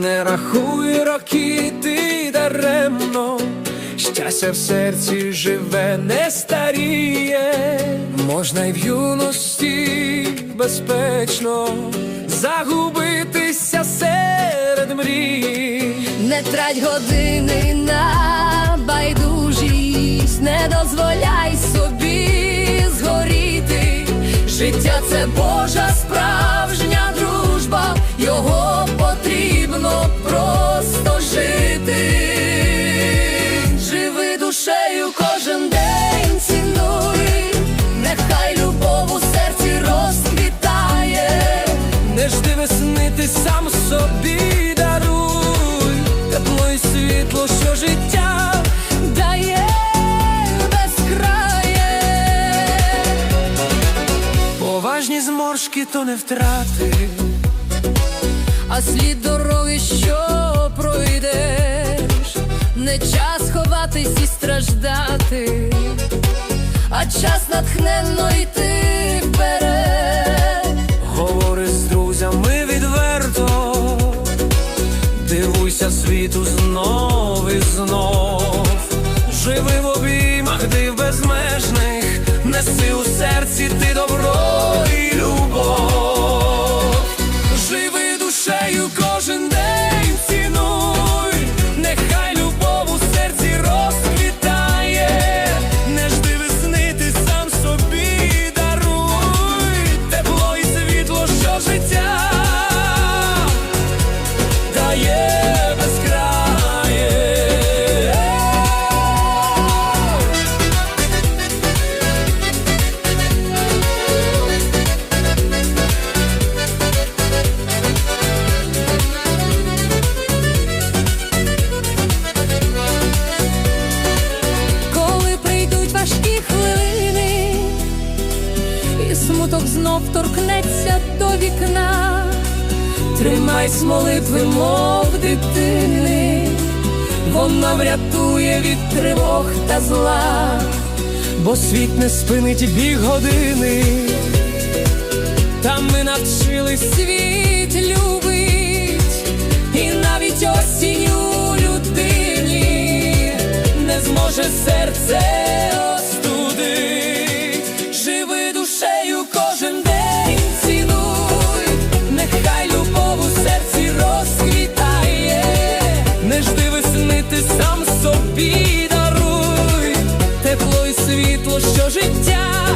Не рахуй роки ти даремно, щастя в серці живе, не старіє, можна й в юності безпечно загубитися серед мрій. Не трать години на байдужість, не дозволяй це Божа справжня дружба, його потрібно просто жити. Живи душею кожен день цінуй, нехай любов у серці розквітає. Не жди весни, ти сам собі даруй, тепло і світло, що життя поважні зморшки, то не втрати. а слід дороги, що пройдеш, не час ховатись і страждати, а час натхненно йти вперед. Торкнеться до вікна, тримайсь молитви, мов дитини, вона врятує від тривог та зла. бо світ не спинить біг години, там ми навчились Світ любить, і навіть осінь у людині не зможе серце світло, що життя